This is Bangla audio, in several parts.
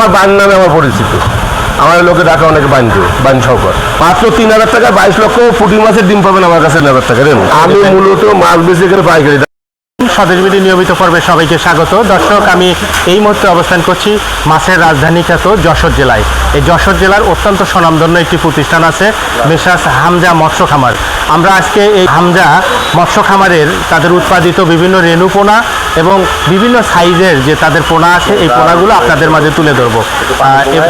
আমার বান নামে আমার পরিচিত। আমার লোকে ডাকা অনেকে বানবে বান সহকার মাত্র তিন হাজার টাকা, বাইশ লক্ষ পুটি মাছের ডিম পাবেন আমার কাছে হাজার টাকা রেনু আমি মূলত মাছ বেশি করে পাইকারি। স্বদেশ নিয়মিত পর্বে সবাইকে স্বাগত। দর্শক, আমি এই মুহূর্তে অবস্থান করছি মাছের রাজধানী খ্যাত যশোর জেলায়। এই যশোর জেলার অত্যন্ত স্বনামধন্য একটি প্রতিষ্ঠান আছে, মেসাস হামজা মৎস্য খামার। আমরা আজকে এই হামজা মৎস্য খামারের তাদের উৎপাদিত বিভিন্ন রেণু পোনা এবং বিভিন্ন সাইজের যে তাদের পোনা আছে এই পোনাগুলো আপনাদের মাঝে তুলে ধরবো।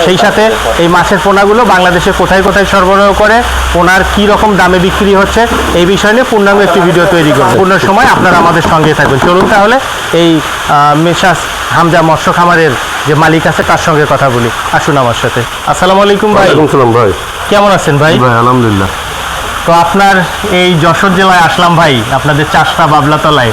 সেই সাথে এই মাছের পোনাগুলো বাংলাদেশে কোথায় কোথায় সরবরাহ করে পোনার কি রকম দামে বিক্রি হচ্ছে এই বিষয় নিয়ে পূর্ণাঙ্গ একটি ভিডিও তৈরি করব। পূর্ণ সময় আপনারা আমাদের সঙ্গে থাকবেন। চলুন তাহলে এই মেসাস হামজা মৎস্য খামারের যে মালিক আছে তার সঙ্গে কথা বলি। আসুন আমার সাথে। আসসালামু আলাইকুম ভাই। ভাই। কেমন আছেন ভাই? ভাই আলহামদুলিল্লাহ। তো আপনার এই যশোর জেলায় আসলাম ভাই, আপনাদের চাষটা বাবলাতলায়।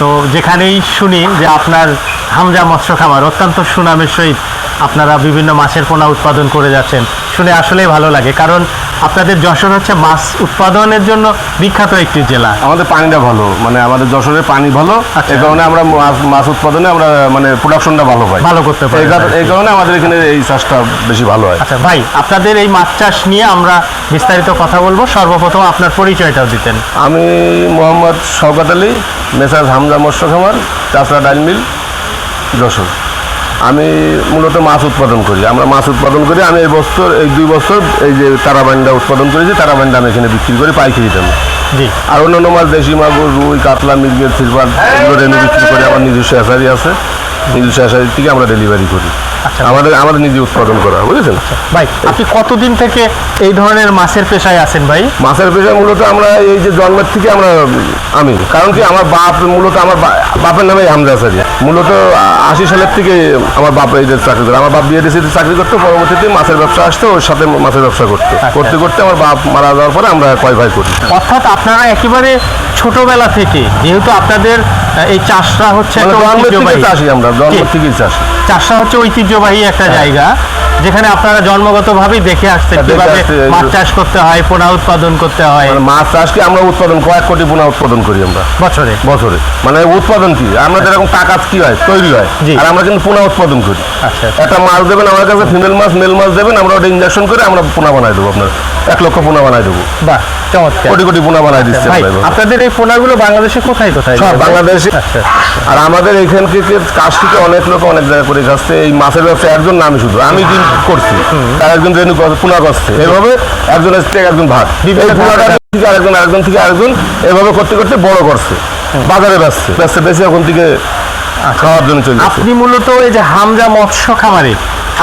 তো যেখানেই শুনি যে আপনার হামজা মৎস্য খামার, অত্যন্ত সুনামের সহিত আপনারা বিভিন্ন মাছের পোনা উৎপাদন করে যাচ্ছেন, শুনে আসলেই ভালো লাগে। কারণ আপনাদের যশোর হচ্ছে মাছ উৎপাদনের জন্য বিখ্যাত একটি জেলা। আমাদের পানিটা ভালো মানে আমাদের যশোরের পানি ভালো আচ্ছা। এই কারণে আমরা মাছ মাছ উৎপাদনে আমরা মানে প্রোডাকশনটা ভালো পাই। ভালো করতে পারি। এই কারণে- আমাদের এখানে এই চাষটা বেশি ভালো হয়। আচ্ছা ভাই আপনাদের এই মাছ চাষ নিয়ে আমরা বিস্তারিত কথা বলব। সর্বপ্রথম আপনার পরিচয়টাও দিতেন। আমি মোহাম্মদ শওকাত আলী মেসাজ হামজা মৎস্য খামার চাষরা ডাইল মিল যশোর। আমি মূলত মাছ উৎপাদন করি। আমরা মাছ উৎপাদন করি আমি এই বছর এই দুই বছর এই যে তারাবান্ডা উৎপাদন করেছি তারাবান্ডা আমি এখানে বিক্রি করি পাইকারি দামে। জি। আর অন্যান্য মাছ দেশি মাগুর রুই কাতলা মির্গের সিলভার এগুলো এনে বিক্রি করে আমার নিজস্ব অ্যাসারি আছে। নিজস্ব অ্যাসারি থেকে আমরা ডেলিভারি করি। আমাদের আমাদের নিজে উৎপাদন করা বুঝেছেন? ভাই আপনি কতদিন থেকে এই ধরনের মাছের পেশায় আছেন ভাই? মাছের পেশা মূলত আমরা এই যে জন্মের থেকে আমরা আমি কারণ কি আমার বাপ মূলত আমার বাপের নামে হামজা আসারি। মূলত আশি সালের থেকে আমার বাপ এই যে চাকরি করে আমার বাপ বিয়ে দিয়েছে চাকরি করতো পরবর্তীতে মাছের ব্যবসা আসতো ওর সাথে মাছের ব্যবসা করতো। করতে করতে আমার বাপ মারা যাওয়ার পরে আমরা কয় ভাই করি। অর্থাৎ আপনারা একেবারে ছোটবেলা থেকে যেহেতু আপনাদের এই চাষটা হচ্ছে মানে চাষি আমরা জন্মের থেকেই চাষি। চাষটা হচ্ছে ঐতিহ্যবাহী একটা হ্যাঁ। জায়গা যেখানে আপনারা জন্মগতভাবেই দেখে আসছেন হ্যাঁ, কীভাবে মাছ চাষ করতে হয় পোনা উৎপাদন করতে হয়। মানে মাছ চাষকে আমরা উৎপাদন কয়েক কোটি পোনা উৎপাদন করি আমরা? বছরে। বছরে। মানে উৎপাদন কি? আমরা যেরকম টাকা কি হয় তৈরি হয়। আর আমরা কিন্তু পোনা উৎপাদন করি। আচ্ছা। একটা মাছ দেবেন আমার কাছে ফিমেল মাছ মেল মাছ দেবেন আমরা ওটা ইঞ্জেকশন করে আমরা পোনা বানাই দেবো আপনার। এক লক্ষ পোনা বানাই দেবো। বাহ। চমৎকার। কোটি কোটি পোনা বানাই দিচ্ছে। আপনাদের এই পোনাগুলো বাংলাদেশে কোথায় কোথায়? সব বাংলাদেশে। আচ্ছা আর আমাদের এইখান থেকে কাজ থেকে অনেক লোক অনেক জায়গায় করে যাচ্ছে। এই মাছের ব্যবসা একজন নামই শুধু। আমি দিন করছি। তার একজন রেনু পোনা করছে। এভাবে একজনের থেকে একজন ভাগ। এই পোনাটা থেকে আরেকজন আরেকজন থেকে আরেকজন এভাবে করতে করতে বড় করছে। বাজারে বেচছে। বেচছে বেশি এখন থেকে খাওয়ার জন্য চলে যাচ্ছে। আপনি মূলত এই যে হামজা মৎস্য খামারে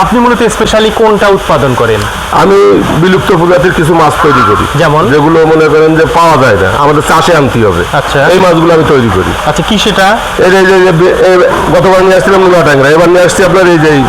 আপনি মূলত স্পেশালি কোনটা উৎপাদন করেন? আমি বিলুপ্ত প্রজাতির কিছু মাছ তৈরি করি। যেমন? যেগুলো মনে করেন যে পাওয়া যায় না আমাদের চাষে আনতে হবে। আচ্ছা। এই মাছগুলো আমি তৈরি করি। আচ্ছা কি সেটা? এই যে- এই এই এই গতবার নিয়ে আসছিলাম মুলা ট্যাংরা এবার নিয়ে আসছি আপনার এই যে এই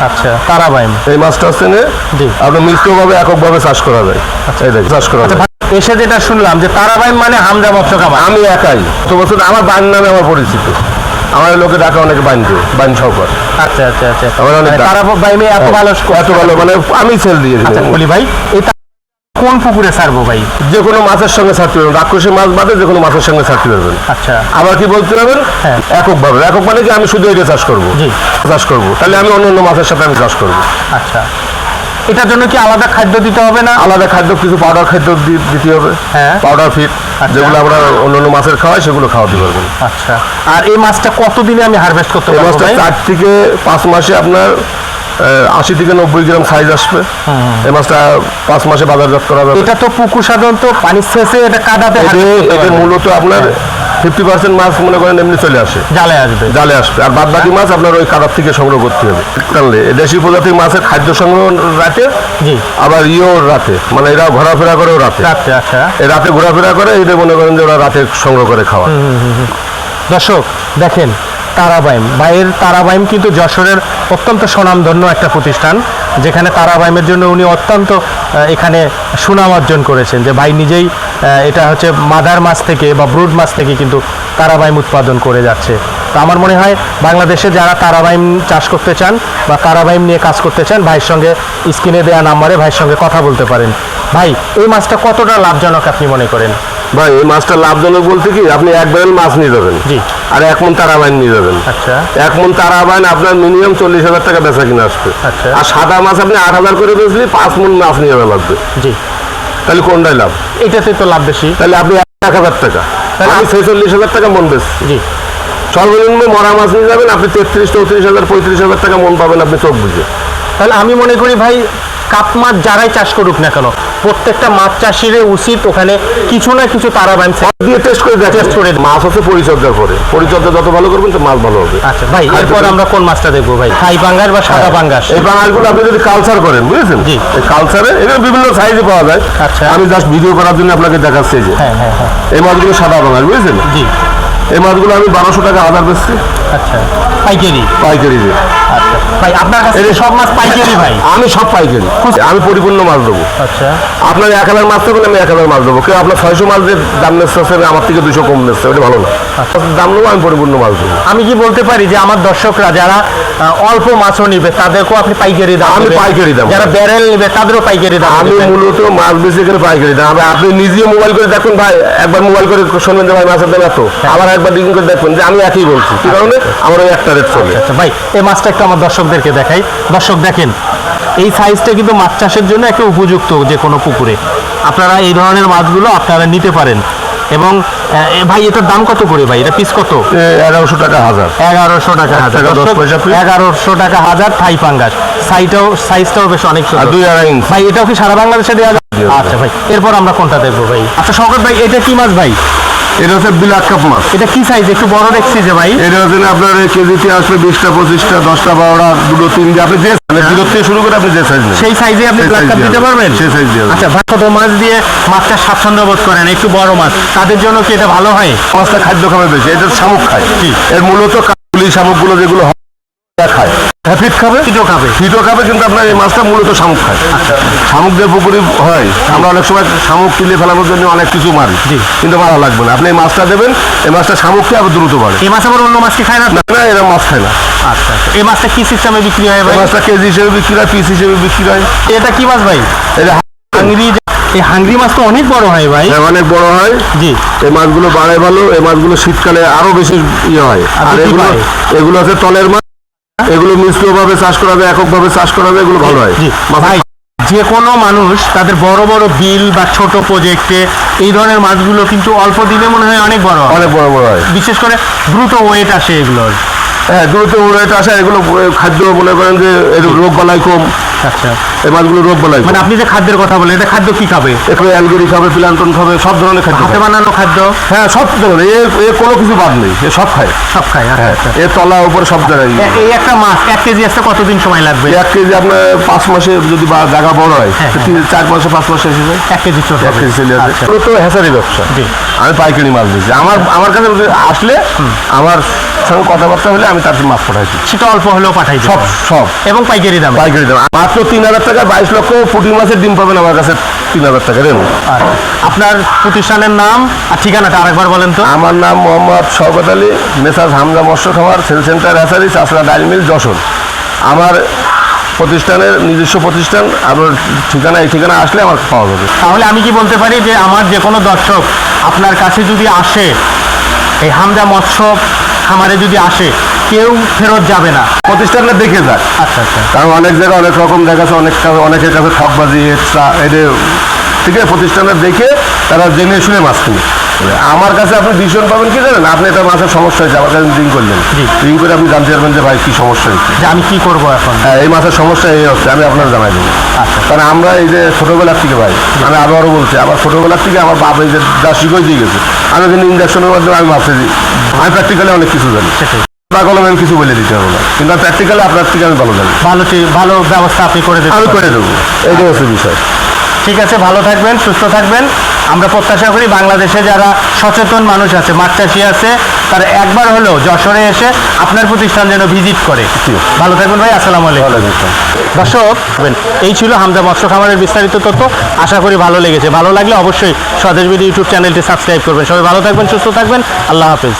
আচ্ছা তারাবাইম। এই মাছটা হচ্ছে নে জি। আপনার মিশ্রভাবে এককভাবে চাষ করা যায়। এই দেখেন চাষ করা আচ্ছা যায়। এসে যেটা শুনলাম যে তারাবাইম মানে হামজা মৎস্য খামার। আমি একাই। তো বছর আমার বান নামে আমার পরিচিত। আমার লোকে ডাকা অনেকে বানবে বান সহকার আচ্ছা আচ্ছা আচ্ছা। আমার অনেক মানে দাম। তারাবাইমে এত ভালো এত ভালো মানে আমি সেল দিয়ে দিই আচ্ছা বলি ভাই এই কোন পুকুরে ছাড়বো ভাই? যে কোনো মাছের সঙ্গে ছাড়তে পারবেন রাক্ষসী মাছ বাদে যে কোনো মাছের সঙ্গে ছাড়তে পারবেন। আচ্ছা। আবার কি বলতে পারবেন হ্যাঁ। এককভাবে একক মানে কি আমি শুধু এটা চাষ করব? চাষ করব। তাহলে আমি অন্য অন্য মাছের সাথে আমি চাষ করব। আচ্ছা। এটার জন্য কি আলাদা খাদ্য দিতে হবে না? আলাদা খাদ্য কিছু পাউডার খাদ্য দিতে হবে। হ্যাঁ। পাউডার ফিট আচ্ছা। যেগুলো আমরা অন্য অন্য মাছের খাওয়াই সেগুলো খাওয়াতে পারবেন। আচ্ছা। আর এই মাছটা কতদিনে আমি হারভেস্ট করতে পারব মাছটা চার থেকে পাঁচ মাসে আপনার আশি থেকে নব্বই গ্রাম সাইজ আসবে। এই মাছটা পাঁচ মাসে বাজারজাত করা যাবে। এটা তো পুকুর সাধারণত পানি শেষে এটা কাদাতে পারবে। মূলত আপনার ফিফটি পার্সেন্ট মাছ মনে করেন এমনি চলে আসে। জালে আসবে। জালে আসবে। আর বাদ বাকি মাছ আপনার ওই কাদার থেকে সংগ্রহ করতে হবে। টানলে দেশি প্রজাতির মাছের খাদ্য সংগ্রহ রাতে জি। আবার ইয়েও রাতে। মানে এরা ঘোরাফেরা করেও রাতে। রাতে আচ্ছা। এ রাতে ঘোরাফেরা করে এটা মনে করেন যে ওরা রাতে সংগ্রহ করে খাওয়া। দর্শক দেখেন তারাবাইম। ভাইয়ের তারাবাইম কিন্তু যশোরের অত্যন্ত সুনামধন্য একটা প্রতিষ্ঠান, যেখানে তারাবাইমের জন্য উনি অত্যন্ত এখানে সুনাম অর্জন করেছেন যে ভাই নিজেই এটা হচ্ছে মাদার মাছ থেকে বা ব্রুড মাছ থেকে কিন্তু তারাবাইম উৎপাদন করে যাচ্ছে। তো আমার মনে হয় বাংলাদেশে যারা তারাবাইম চাষ করতে চান বা তারাবাইম নিয়ে কাজ করতে চান, ভাইয়ের সঙ্গে স্ক্রিনে দেওয়া নাম্বারে ভাইয়ের সঙ্গে কথা বলতে পারেন। ভাই, এই মাছটা কতটা লাভজনক আপনি মনে করেন? ভাই এই মাছটা লাভজনক বলতে কি আপনি এক ব্যারেল মাছ নিয়ে যাবেন। জি। আর এক মন তারা বাইন নিয়ে যাবেন। আচ্ছা। এক মন তারা বাইন আপনার মিনিমাম চল্লিশ হাজার টাকা বেচা কিনে আসবে। আচ্ছা। আর সাদা মাছ আপনি আট হাজার করে বেচলে পাঁচ মন মাছ নিয়ে যাওয়া লাগবে। জি। তাহলে কোনটাই লাভ? এটাতে তো লাভ বেশি। তাহলে আপনি এক হাজার টাকা। তাহলে আমি ছেচল্লিশ হাজার টাকা মন বেচছি। জি। সর্বনিম্ন মরা মাছ নিয়ে যাবেন আপনি তেত্রিশ চৌত্রিশ হাজার পঁয়ত্রিশ হাজার টাকা মন পাবেন আপনি চোখ বুঝে তাহলে আমি মনে করি ভাই কাপ মাছ যারাই চাষ করুক না কেন প্রত্যেকটা মাছ চাষিরই উচিত ওখানে কিছু না কিছু তারা বানছে। দিয়ে টেস্ট করে Test করে মাছ হচ্ছে পরিচর্যার পরে পরিচর্যা যত ভালো করবেন তো মাছ ভালো হবে। আচ্ছা ভাই এরপর আমরা কোন মাছটা দেখব ভাই? থাই বাঙ্গাস বা সাদা বাঙ্গাস এই বাঙালগুলো আপনি যদি কালচার করেন বুঝেছেন? জি। এই কালচারে এগুলো বিভিন্ন সাইজে পাওয়া যায়। আচ্ছা। আমি জাস্ট ভিডিও করার জন্য আপনাকে দেখাচ্ছি যে। হ্যাঁ হ্যাঁ হ্যাঁ। এই মাছগুলো সাদা বাঙাল বুঝেছেন? জি। এই মাছগুলো আমি বারোশো টাকা আদার বেচছি। আচ্ছা। পাইকারি? পাইকারি আচ্ছা। ভাই আপনার কাছে সব মাছ পাইকারি ভাই? আমি সব পাইকারি। আমি পরিপূর্ণ মাছ দেবো। আচ্ছা। আপনার এক হাজার মাছ আমি এক হাজার মাছ দেবো। কেউ আপনার ছয়শো মাছ যে দাম নিচ্ছে আমার থেকে দুশো কম নিচ্ছে ওটা ভালো না। আচ্ছা। দাম নেব আমি পরিপূর্ণ মাছ দেবো। আমি কি বলতে পারি যে আমার দর্শকরা যারা অল্প মাছও নিবে তাদেরকেও আপনি পাইকারি দাম আমি পাইকারি দাম যারা ব্যারেল নিবে তাদেরও পাইকারি দাম আমি মূলত মাছ বেশি এখানে পাইকারি দাম। আপনি নিজে মোবাইল করে দেখুন ভাই একবার মোবাইল করে শুনবেন যে ভাই মাছের দাম এত। আবার একবার ডিগ্রি করে দেখবেন যে আমি একই বলছি। কি কারণে? আমার ওই একটা রেট চলে। আচ্ছা ভাই এই মাছটা একটু আমার দর্শকদেরকে দেখাই। দর্শক দেখেন এই সাইজটা কিন্তু মাছ চাষের জন্য একটা উপযুক্ত যে কোনো পুকুরে। আপনারা এই ধরনের মাছগুলো আপনারা নিতে পারেন। এবং ভাই এটার দাম কত করে ভাই? এটা পিস কত? এগারোশো টাকা হাজার। এগারোশো টাকা হাজার। এগারোশো টাকা হাজার থাই পাঙ্গাস সাইটাও সাইজটাও বেশ অনেক দুই আড়াই ইঞ্চ ভাই এটাও কি সারা বাংলাদেশে দেওয়া যায়? আচ্ছা ভাই এরপর আমরা কোনটা দেখব ভাই? আচ্ছা শঙ্কর ভাই এটা কি মাছ ভাই? এটা হচ্ছে ব্ল্যাক কাপ মাছ। এটা কি সাইজ একটু বড় দেখছি যে ভাই। এটা হচ্ছে আপনার কেজিতে আসবে বিশটা পঁচিশটা দশটা বারোটা দুটো তিনটে আপনি যে জিরো থেকে শুরু করে আপনি যে সাইজ সেই সাইজে আপনি ব্ল্যাক কাপ দিতে পারবেন? সেই সাইজ দিয়ে আচ্ছা ভাই ছোট মাছ দিয়ে মাছটা স্বাচ্ছন্দ্য বোধ করেন একটু বড় মাছ। তাদের জন্য কি এটা ভালো হয়? মাছটা খাদ্য খাবে বেশি এটা শামুক খায়। এর মূলত কাবুলি শামুকগুলো যেগুলো হয়, খায় হ্যাঁ ফিট খাবে? পিঠো খাবে। ফিটও খাবে কিন্তু আপনার এই মাছটা মূলত শামুক খায়। শামুক পুকুরে হয়। আমরা অনেক সময় শামুক কিনে ফেলানোর জন্য অনেক কিছু মারি। কিন্তু মারা লাগবে না। আপনি এই মাছটা দেবেন এই মাছটা শামুক খেয়ে আবার দ্রুত বাড়ে। এই মাছ আবার অন্য মাছ কি খায় না? না না এরা মাছ খায় না। আচ্ছা আচ্ছা। এই মাছটা কি সিস্টেমে বিক্রি হয় এই মাছটা কেজি হিসেবে বিক্রি হয় পিস হিসেবে বিক্রি হয়। এটা কি মাছ ভাই? এটা এই হাঙ্গরি মাছ তো অনেক বড় হয় ভাই। হ্যাঁ, অনেক বড় হয়। জি। এই মাছগুলো বাড়ে ভালো এই মাছগুলো শীতকালে আরও বেশি ইয়ে হয়। আর এগুলো? এগুলো হচ্ছে তলের মাছ এগুলো মিশ্রভাবে চাষ করা যায় এককভাবে চাষ করা যায় এগুলো ভালো হয়। ভাই যে কোনো মানুষ তাদের বড় বড় বিল বা ছোট প্রজেক্টে এই ধরনের মাছগুলো কিন্তু অল্প দিনে মনে হয় অনেক বড় অনেক বড় বড় হয়। বিশেষ করে দ্রুত ওয়েট আসে এগুলোর। হ্যাঁ দ্রুত ওয়েট আসে এগুলো খাদ্য মনে করেন যে রোগ বালাই কম। আচ্ছা। এই মাছগুলো রোগ বালাই মানে আপনি যে খাদ্যের কথা বলেন এটা খাদ্য কি খাবে? একটু অ্যালগেরি খাবে প্লান্টন খাবে সব ধরনের খাদ্য হাতে বানানো খাদ্য? হ্যাঁ সব ধরনের। এ এ কোনো কিছু বাদ নেই এ সব খায়। সব খায় আচ্ছা, হ্যাঁ আচ্ছা। এ তলা উপরে সব জায়গায় এই একটা মাছ এক কেজি আসতে কতদিন সময় লাগবে? এক কেজি আপনার পাঁচ মাসে যদি বা জায়গা বড় হয় হ্যাঁ, চার মাসে পাঁচ মাসে এসে যায়। এক কেজি ছোট এক কেজি চলে আচ্ছা। তো হ্যাসারি ব্যবসা। আমি পাইকারি মাছ দিচ্ছি আমার আমার কাছে আসলে আমার সঙ্গে কথাবার্তা হলে আমি তার মাছ পাঠাইছি সেটা অল্প হলেও পাঠাই সব সব। এবং পাইকারি দাম। পাইকারি দাম। মাত্র তিন হাজার টাকা বাইশ লক্ষ পুঁটি মাছের ডিম পাবেন আমার কাছে তিন হাজার টাকা রেনু আপনার প্রতিষ্ঠানের নাম আর ঠিকানাটা আরেকবার বলেন তো। আমার নাম মোহাম্মদ শওকত আলী মেসাজ হামজা মৎস্য খামার সেল সেন্টার হ্যাসারি চাষরা ডাইল মিল যশোর। আমার প্রতিষ্ঠানের নিজস্ব প্রতিষ্ঠান আপনার ঠিকানা এই ঠিকানা আসলে আমার পাওয়া যাবে। তাহলে আমি কি বলতে পারি যে আমার যে কোনো দর্শক আপনার কাছে যদি আসে এই হামজা মৎস্য খামারে যদি আসে কেউ ফেরত যাবে না। প্রতিষ্ঠানটা দেখে যাক আচ্ছা আচ্ছা। কারণ অনেক জায়গায় অনেক রকম দেখা আছে অনেক অনেকের কাছে ঠকবাজি এটা আছে প্রতিষ্ঠানটা দেখে তারা জেনে শুনে মাছ কিনে। আমার কাছে আপনি ডিসিশন পাবেন কি জানেন? আপনি এটা মাছের সমস্যা হয়েছে আমার কাছে ড্রিঙ্ক করলেন। ড্রিঙ্ক করে আপনি জানতে পারবেন যে ভাই কি সমস্যা হয়েছে। যে আমি কি করব এখন? হ্যাঁ এই মাছের সমস্যা এই হচ্ছে আমি আপনার জানাই দেবো। আচ্ছা। কারণ আমরা এই যে ছোটোবেলার থেকে ভাই আমি আবারও বলছি আমার ছোটোবেলার থেকে আমার বাপ এই যে যা শিখই দিয়ে গেছে। আমি কিন্তু ইঞ্জেকশনের মাধ্যমে আমি দিই আমি প্র্যাকটিক্যালি অনেক কিছু জানি। বা কলমে আমি কিছু বলে দিতে হবে না। কিন্তু প্র্যাকটিক্যালি আপনার থেকে আমি ভালো জানি। ভালো ভালো ব্যবস্থা আপনি করে দেবেন আমি করে দেবো। এইটাই হচ্ছে বিষয়। ঠিক আছে ভালো থাকবেন সুস্থ থাকবেন। আমরা প্রত্যাশা করি বাংলাদেশে যারা সচেতন মানুষ আছে মাছ চাষি আছে তারা একবার হলেও যশোরে এসে আপনার প্রতিষ্ঠান যেন ভিজিট করে। ভালো থাকবেন ভাই আসসালামু আলাইকুম। দর্শক এই ছিল হামজা মৎস্য খামারের বিস্তারিত তথ্য। আশা করি ভালো লেগেছে। ভালো লাগলে অবশ্যই স্বদেশ বিডি ইউটিউব চ্যানেলটি সাবস্ক্রাইব করবেন। সবাই ভালো থাকবেন সুস্থ থাকবেন। আল্লাহ হাফেজ।